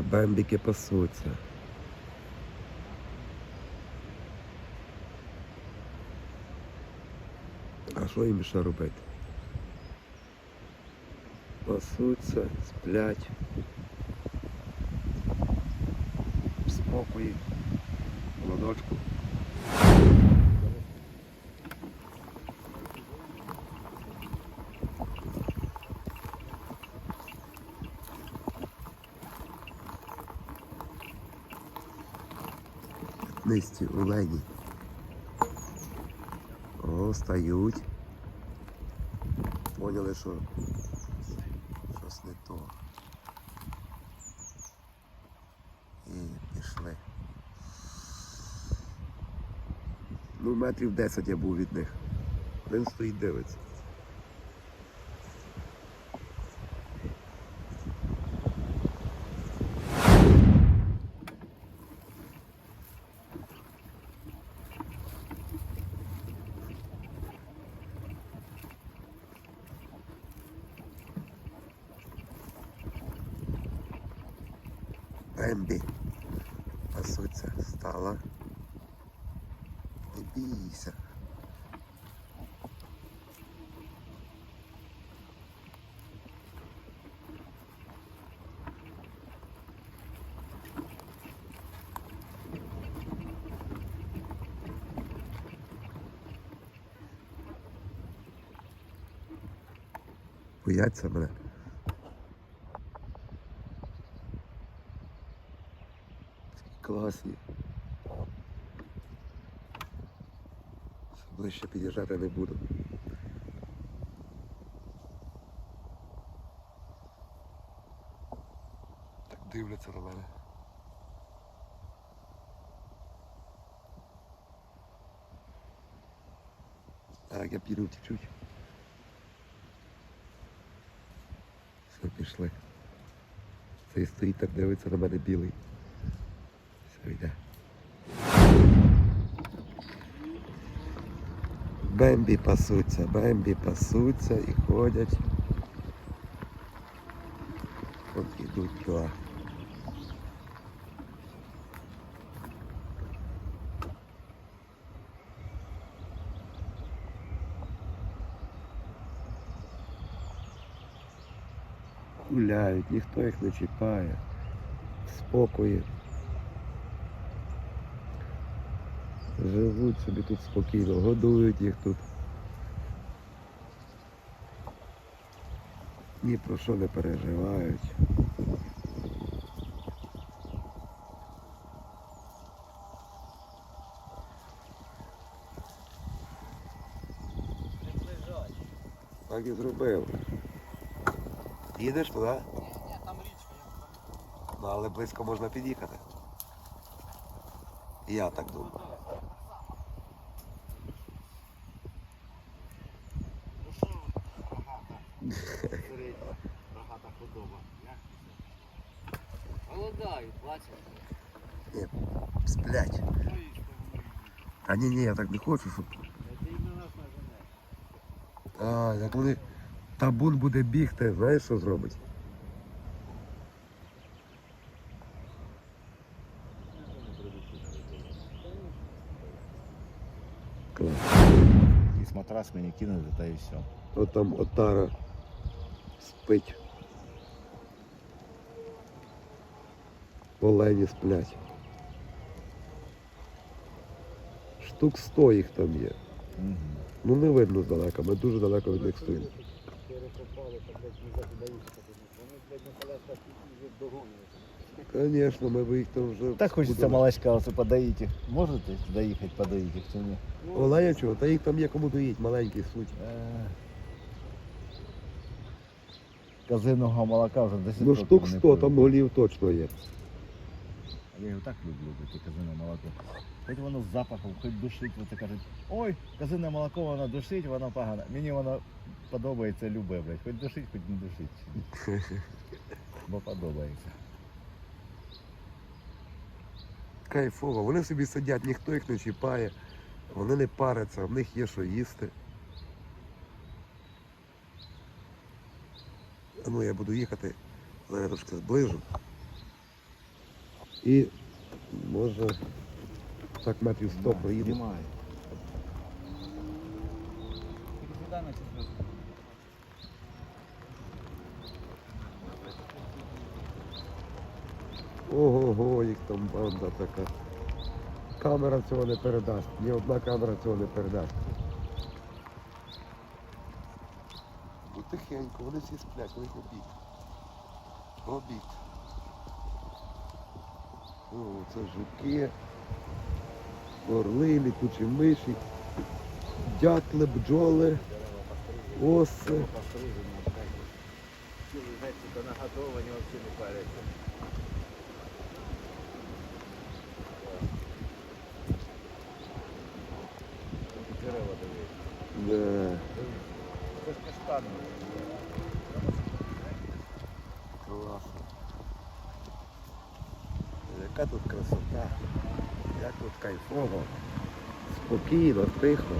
Бембіки пасуться. А що їм ще робити? Пасуться, сплять. В спокої. В Нисті олені. О, стають. Поняли, що щось не то. І пішли. Ну, метрів 10 я був від них. Він стоїть дивиться. Бембі. Пасуться, стала. Не бійся. Бояться мене. Класні. Ближче під'їжджати не буду. Так дивляться на мене. Так, я піду чуть-чуть. Все, пішли. Цей стоїть так дивиться на мене білий. Все йде. Бембі пасуться, бембі пасуться і ходять. От ідуть туди. Гуляють, ніхто їх не чіпає. В Живуть собі тут спокійно, годують їх тут. Ні про що не переживають. Так і зробив. Їдеш туди? Ні, там річка. Ну, але близько можна під'їхати. Я так думаю. рогата худоба. Як це? Голодають, бачиш? Ні, сплять. Ну і що вони А ні, ні, я так не хочу, щоб. Це іменно нас нажене. А, як вони. Табун буде бігти, знаєш, що зробить? Клас. Якийсь матрас мені кинули, та і все. От там отара спить. Олені сплять. Штук 100 їх там є. Угу. Ну не видно здалека, ми дуже далеко від них стоїмо. Перекопали, так блядь, не закидають. Вони, блядь, на колясках вже догонюють. Звісно, ми би їх там вже. Так хочеться будемо. молочка оце подоїти. Можете доїхати, подоїти їх чи ні? Оленя чого? Та їх там є кому доїть, маленький суть. Козиного молока вже 10 Ну років штук не 100 пив. там голів точно є. Я його так люблю, таке козине молоко. Хоч воно з запахом, хоч душить, оце кажуть, ой, козине молоко, воно душить, воно погано. Мені воно подобається любе, блядь. Хоч душить, хоч не душить. Бо подобається. Кайфово. Вони собі сидять, ніхто їх не чіпає, вони не паряться, в них є що їсти. Ну, я буду їхати, зараз трошки зближу. І може так метрів 100 проїду. Ого-го, їх там банда така. Камера цього не передасть. Ні одна камера цього не передасть. Тихенько, вони всі сплять, у них обід. Обід. О, це жуки, орли, літучі миші, дятли, бджоли, оси. Цілий вечір до нагодовані взагалі не паряться. Дерева дивись. Це ж каштани. Яка тут красота, як тут кайфово, спокійно, тихо.